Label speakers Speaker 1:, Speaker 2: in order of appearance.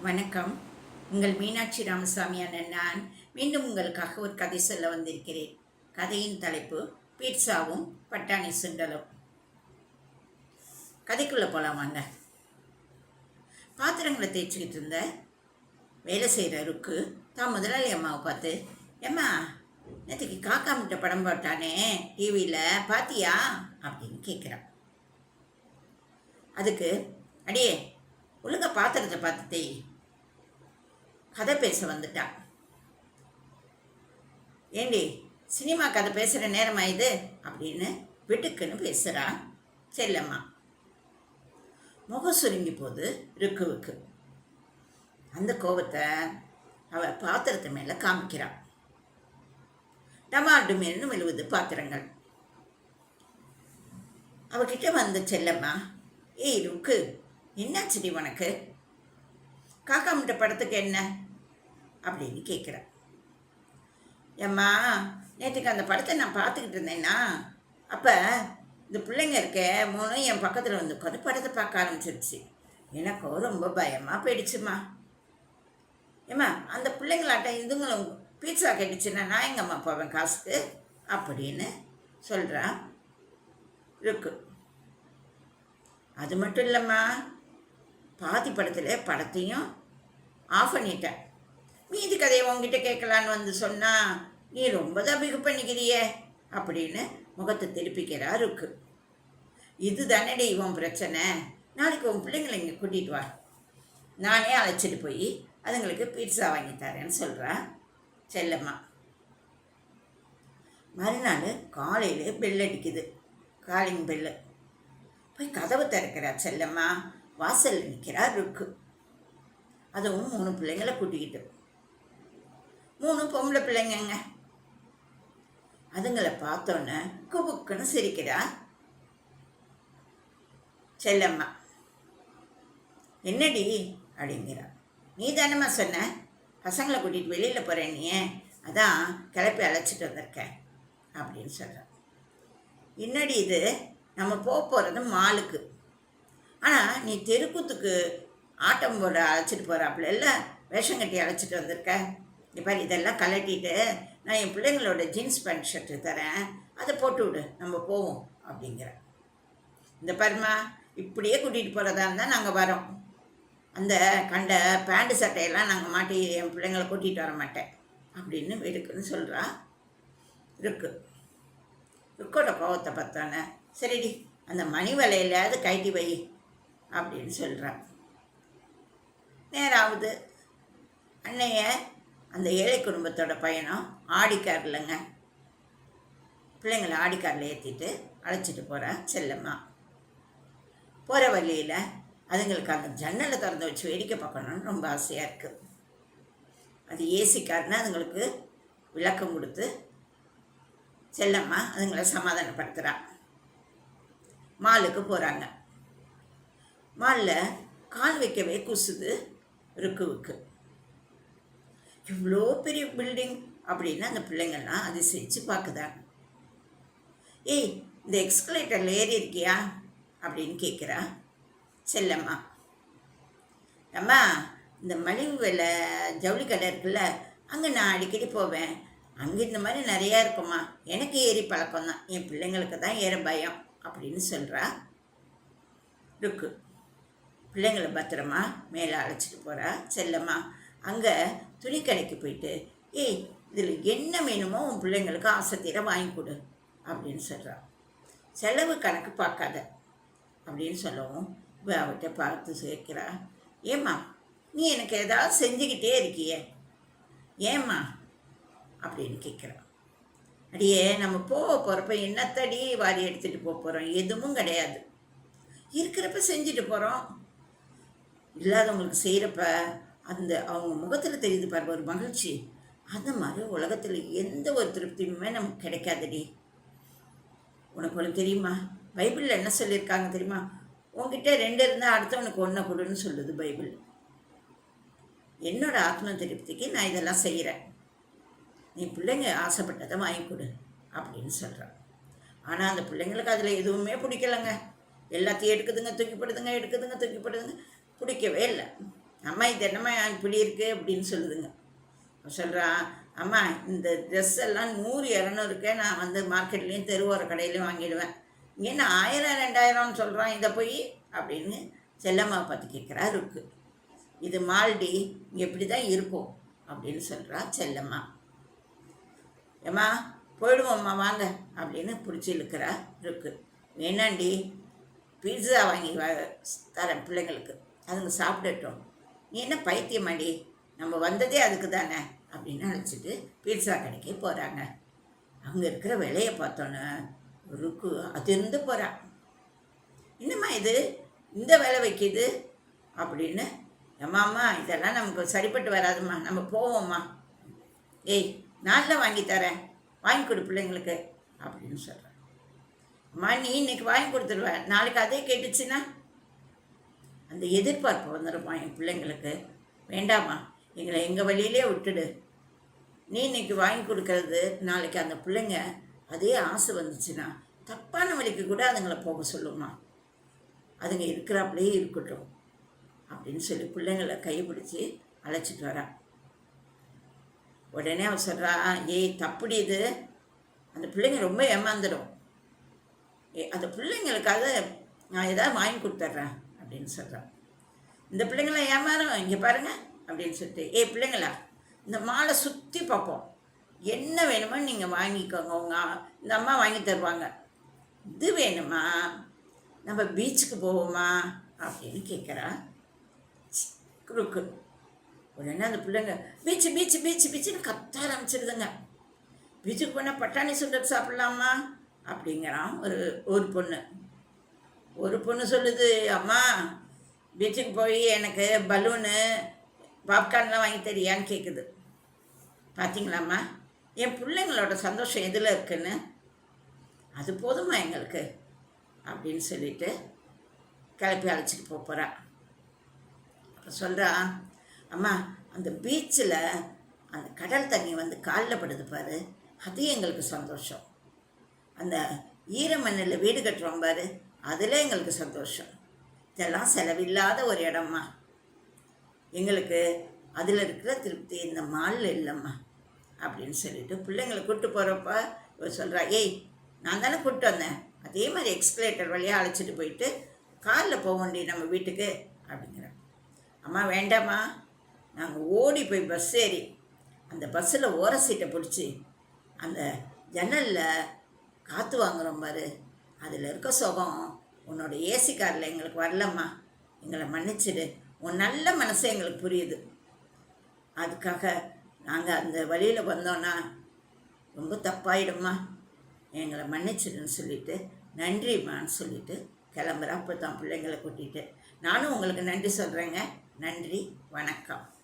Speaker 1: வணக்கம். உங்கள் மீனாட்சி ராமசாமியான நான் மீண்டும் உங்களுக்காக ஒரு கதை சொல்ல வந்திருக்கிறேன். கதையின் தலைப்பு பீட்சாவும் பட்டாணி சுண்டலும். கதைக்குள்ளே போகலாம் வாங்க. பாத்திரங்களை தேய்ச்சிக்கிட்டு இருந்த வேலை செய்கிற ருக்கு தான் முதலாளி அம்மாவை பார்த்து ஏம்மா நேற்றுக்கு காக்கா முட்டை படம் போட்டானே டிவியில் பாத்தியா? அப்படின்னு கேட்குறான் அதுக்கு அடியே ஒழுங்கா பாத்திரத்தை பார்த்து தேய் கதை பேச வந்துட்டா. ஏண்டி சினிமா கதை பேசுகிற நேரமா இது அப்படின்னு விட்டுக்குன்னு பேசுகிறா செல்லம்மா. முகம் சுருங்கி போது ருக்குவுக்கு. அந்த கோபத்தை அவள் பாத்திரத்து மேலே காமிக்கிறான் டமாட்டு டுமேல்னு விழுவது பாத்திரங்கள். அவகிட்ட வந்த செல்லம்மா ஏய் ருக்கு என்னாச்சுடி உனக்கு? காக்கா முட்டை படத்துக்கு என்ன? அப்படின்னு கேட்குறேன் ஏம்மா நேற்றுக்கு அந்த படத்தை நான் பார்த்துக்கிட்டு இருந்தேன்னா அப்போ இந்த பிள்ளைங்க இருக்க மூணு என் பக்கத்தில் வந்து உட்காந்து படத்தை பார்க்க ஆரம்பிச்சிருச்சு. எனக்கோ ரொம்ப பயமாக போயிடுச்சுமா ஏம்மா அந்த பிள்ளைங்களாட்ட இதுங்களும் பீட்சா கேட்டுச்சுன்னா நான் எங்கம்மா போவேன் காசுக்கு? அப்படின்னு சொல்கிறான் இருக்கு அது மட்டும் இல்லைம்மா பாதி படத்தில் படத்தையும் ஆஃப் பண்ணிட்டேன். மீதி கதையை உங்ககிட்ட கேட்கலான்னு வந்து சொன்னால் நீ ரொம்ப தான் பிகு பண்ணிக்கிறியே அப்படின்னு முகத்தை திருப்பிக்கிறா இருக்கு இது தானடி இவன் பிரச்சனை. நாளைக்கு உன் பிள்ளைங்களை இங்கே கூட்டிகிட்டு வா. நானே அழைச்சிட்டு போய் அதுங்களுக்கு பீட்சா வாங்கி தரேன்னு சொல்கிறான் செல்லம்மா. மறுநாள் காலையில் பெல் அடிக்குது. காலிங் பெல்லு போய் கதவு திறக்கிறா செல்லம்மா. வாசல் நிற்கிறார் ருக்கு. அதுவும் மூணு பிள்ளைங்கள கூட்டிக்கிட்டு. மூணு பொம்பளை பிள்ளைங்கங்க. அதுங்களை பார்த்தோன்னே குபுக்குன்னு சிரிக்கிறா செல்லம்மா என்னடி அப்படிங்கிறா நீ தானம்மா சொன்ன? பசங்களை கூட்டிகிட்டு வெளியில் போகிறேன் நீ அதான் கிளப்பி அழைச்சிட்டு வந்திருக்கேன் அப்படின்னு சொல்கிறான் என்னடி இது? நம்ம போக போகிறது மாலுக்கு. ஆனால் நீ தெருக்கூத்துக்கு ஆட்டம் போட அழைச்சிட்டு போகிறாப்புல இல்லை வேஷம் கட்டி அழைச்சிட்டு வந்திருக்க? இப்போ இதெல்லாம் கலட்டிட்டு நான் என் பிள்ளைங்களோட ஜீன்ஸ் பேண்ட் ஷர்ட்டு தரேன். அதை போட்டு விடு நம்ம போவோம் அப்படிங்கிற. இந்த பர்மா இப்படியே கூட்டிகிட்டு போகிறதா இருந்தால் நாங்கள் வரோம். அந்த கண்ட பேண்ட் சட்டையெல்லாம் நாங்கள் மாட்டி என் பிள்ளைங்களை கூட்டிகிட்டு வர மாட்டேன் அப்படின்னு இருக்குன்னு சொல்கிறா இருக்கு. ருக்கோட கோவத்தை பார்த்தானே. சரிடி அந்த மணி வலையிலாவது கைட்டி வை. அப்படின்னு சொல்கிறான் நேராவது அன்னைய அந்த ஏழை குடும்பத்தோட பையனும் ஆடிக்காரில்ங்க. பிள்ளைங்களை ஆடிக்காரில் ஏற்றிட்டு அழைச்சிட்டு போகிறேன் செல்லம்மா. போகிற வழியில் அதுங்களுக்கு அந்த ஜன்னலை திறந்து வச்சு வேடிக்கை பார்க்கணுன்னு ரொம்ப ஆசையாக இருக்குது அது ஏசி காருன்னு அதுங்களுக்கு விளக்கம் கொடுத்து செல்லம்மா அதுங்களை சமாதானப்படுத்துகிறான் மாலுக்கு போகிறாங்க மால்ல கால் வைக்கவே குசுது ருக்குவுக்கு. இவ்வளோ பெரிய பில்டிங் அப்படின்னு அந்த பிள்ளைங்கள்லாம் செஞ்சு பார்க்குதாங்க ஏய் இந்த எக்ஸ்கலேட்டரில் ஏறி இருக்கியா? அப்படின்னு கேட்குறா செல்லம்மா. அம்மா இந்த மலிவு விலை ஜவுளி கடை இருக்குல்ல அங்கே நான் அடிக்கடி போவேன். அங்கே இந்த மாதிரி நிறையா இருக்குமா? எனக்கு ஏறி பழக்கம் தான் என் பிள்ளைங்களுக்கு தான் ஏற பயம் அப்படின்னு சொல்கிறா ருக்கு. பிள்ளைங்களை பத்திரமா மேலே அழைச்சிட்டு போகிறா செல்லம்மா அங்கே துணி கடைக்கு போயிட்டு ஏய் இதில் என்ன வேணுமோ உன் பிள்ளைங்களுக்கு ஆசை வாங்கி கொடு அப்படின்னு சொல்கிறான் செலவு கணக்கு பார்க்காத அப்படின்னு சொல்லவும் இவ அவட்ட பார்த்து சேர்க்கிறா. ஏம்மா நீ எனக்கு ஏதாவது செஞ்சுக்கிட்டே இருக்கியே? ஏம்மா அப்படின்னு கேட்குறா அடியே நம்ம போக போகிறப்ப என்னத்தடி வாரி எடுத்துகிட்டு போக போகிறோம் எதுவும் கிடையாது. இருக்கிறப்ப செஞ்சுட்டு போகிறோம் இல்லாதவங்களுக்கு செய்கிறப்ப அந்த அவங்க முகத்தில் தெரியுது பாருங்க ஒரு மகிழ்ச்சி. அந்த மாதிரி உலகத்தில் எந்த ஒரு திருப்தியுமே நமக்கு கிடைக்காதடி. உனக்கு ஒன்று தெரியுமா? பைபிளில் என்ன சொல்லியிருக்காங்க தெரியுமா? உன்கிட்ட ரெண்டு இருந்தால் அடுத்தவனுக்கு ஒன்றை கொடுன்னு சொல்லுது பைபிள். என்னோட ஆத்ம திருப்திக்கு நான் இதெல்லாம் செய்கிறேன் நீ பிள்ளைங்க ஆசைப்பட்டதை வாங்கி கொடு அப்படின்னு சொல்கிறான் ஆனால் அந்த பிள்ளைங்களுக்கு அதில் எதுவுமே பிடிக்கலங்க. எல்லாத்தையும் எடுக்குதுங்க தூக்கிப்படுதுங்க எடுக்குதுங்க தூக்கிப்படுதுங்க. பிடிக்கவே இல்லை. அம்மா இது என்னம்மா இப்படி இருக்குது அப்படின்னு சொல்லுதுங்க. சொல்கிறான் அம்மா இந்த ட்ரெஸ் எல்லாம் நூறு இரநூறுக்கே நான் வந்து மார்க்கெட்லேயும் தெருவோர கடையிலையும் வாங்கிடுவேன். இங்கே என்ன ஆயிரம் ரெண்டாயிரம்னு சொல்கிறான் இதை போய்? அப்படின்னு செல்லம்மா பார்த்து கேட்குறா இருக்கு. இது மால்டி இங்கே இப்படி தான் இருக்கும். அப்படின்னு சொல்கிறா செல்லம்மா. ஏம்மா போயிடுவோம்மா வாங்க. அப்படின்னு பிடிச்சி இழுக்கிறா இருக்கு. வேணாண்டி பீட்சா வாங்கி வ தரேன் பிள்ளைங்களுக்கு. அதுங்க சாப்பிடட்டும். நீ என்ன பைத்தியமாடி? நம்ம வந்ததே அதுக்கு தானே அப்படின்னு அழைச்சிட்டு பீட்சா கடைக்கு போகிறாங்க அங்கே இருக்கிற விலையை பார்த்தோன்னே ருக்கு அதிர்ந்து போகிறான் என்னம்மா இது? இந்த விலை வைக்கிது? அப்படின்னு அம்மா இதெல்லாம் நமக்கு சரிப்பட்டு வராதும்மா. நம்ம போவோம்மா. ஏய் நாளில் வாங்கி தரேன். வாங்கி கொடு பிள்ளைங்களுக்கு. அப்படின்னு சொல்கிறேன் அம்மா நீ இன்னைக்கு வாங்கி கொடுத்துருவேன் நாளைக்கு அதே கேட்டுச்சுன்னா? அந்த எதிர்பார்ப்பு வந்துடுமா என் பிள்ளைங்களுக்கு? வேண்டாமா எங்களை எங்கள் வழியிலே விட்டுடு. நீ இன்றைக்கி வாங்கி கொடுக்கறது நாளைக்கு அந்த பிள்ளைங்க அதே ஆசை வந்துச்சுன்னா தப்பான வழிக்கு கூட அதுங்களை போக சொல்லுமா? அதுங்க இருக்கிறாப்புலேயே இருக்கட்டும் அப்படின்னு சொல்லி பிள்ளைங்களை கைப்பிடிச்சி அழைச்சிட்டு வரான் உடனே அவன் சொல்கிறா ஏய் தப்புடி இது. அந்த பிள்ளைங்க ரொம்ப ஏமாந்துடும். ஏ அந்த பிள்ளைங்களுக்காக நான் ஏதாவது வாங்கி கொடுத்துட்றேன். அப்படின்னு சொல்கிறான் இந்த பிள்ளைங்களாம் ஏமாறும் இங்கே பாருங்க அப்படின்னு சொல்லிட்டு ஏ பிள்ளைங்களா இந்த மாலை சுற்றி பார்ப்போம். என்ன வேணுமோ நீங்கள் வாங்கிக்கோங்க. உங்கள் இந்த அம்மா வாங்கி தருவாங்க. இது வேணுமா? நம்ம பீச்சுக்கு போவோமா? அப்படின்னு கேட்குறா குறுக்கு உடனே அந்த பிள்ளைங்க பீச்சு பீச்சு பீச்சு பீச்சுன்னு கத்த ஆரம்பிச்சிருதுங்க. பீச்சுக்கு போனால் பட்டாணி சுண்டல் சாப்பிட்லாமா? அப்படிங்கிறான் ஒரு ஒரு பொண்ணு. ஒரு பொண்ணு சொல்லுது அம்மா பீச்சுக்கு போய் எனக்கு பலூனு பாப்கார்ன்லாம் வாங்கி தெரியான்னு கேட்குது பார்த்தீங்களாம்மா என் பிள்ளைங்களோட சந்தோஷம் எதில் இருக்குன்னு? அது போதுமா எங்களுக்கு அப்படின்னு சொல்லிட்டு கிளப்பி அழைச்சிட்டு போக போகிறான் அப்போ சொல்கிறா அம்மா அந்த பீச்சில் அந்த கடல் தண்ணி வந்து காலில் படுது பாரு அது எங்களுக்கு சந்தோஷம். அந்த ஈரமண்ணில் வீடு கட்டுறோம் பாரு அதில் எங்களுக்கு சந்தோஷம். இதெல்லாம் செலவில்லாத ஒரு இடம்மா. எங்களுக்கு அதில் இருக்கிற திருப்தி இந்த மாலில் இல்லைம்மா. அப்படின்னு சொல்லிட்டு பிள்ளைங்களை கூப்பிட்டு போகிறப்ப இவர் சொல்கிறா ஏய் நான் தானே கூப்பிட்டு வந்தேன். அதே மாதிரி எக்ஸ்கலேட்டர் வழியாக அழைச்சிட்டு போயிட்டு காரில் போக வேண்டிய நம்ம வீட்டுக்கு அப்படிங்கிறேன் அம்மா வேண்டாம்மா. நாங்கள் ஓடி போய் பஸ் ஏறி அந்த பஸ்ஸில் ஓர சீட்டை பிடிச்சி அந்த ஜன்னலில் காற்று வாங்குறோம் பாரு. அதில் இருக்க சுகம் உன்னோட ஏசி காரில் எங்களுக்கு வரலம்மா. எங்களை மன்னிச்சிடு. உன் நல்ல மனசு எங்களுக்கு புரியுது. அதுக்காக நாங்கள் அந்த வழியில் வந்தோன்னா ரொம்ப தப்பாயிடும்மா. எங்களை மன்னிச்சிடுன்னு சொல்லிட்டு நன்றிம்மான்னு சொல்லிட்டு கிளம்புறேன். அப்போ தான் பிள்ளைங்களை கூட்டிகிட்டு நானும் உங்களுக்கு நன்றி சொல்கிறேங்க நன்றி வணக்கம்.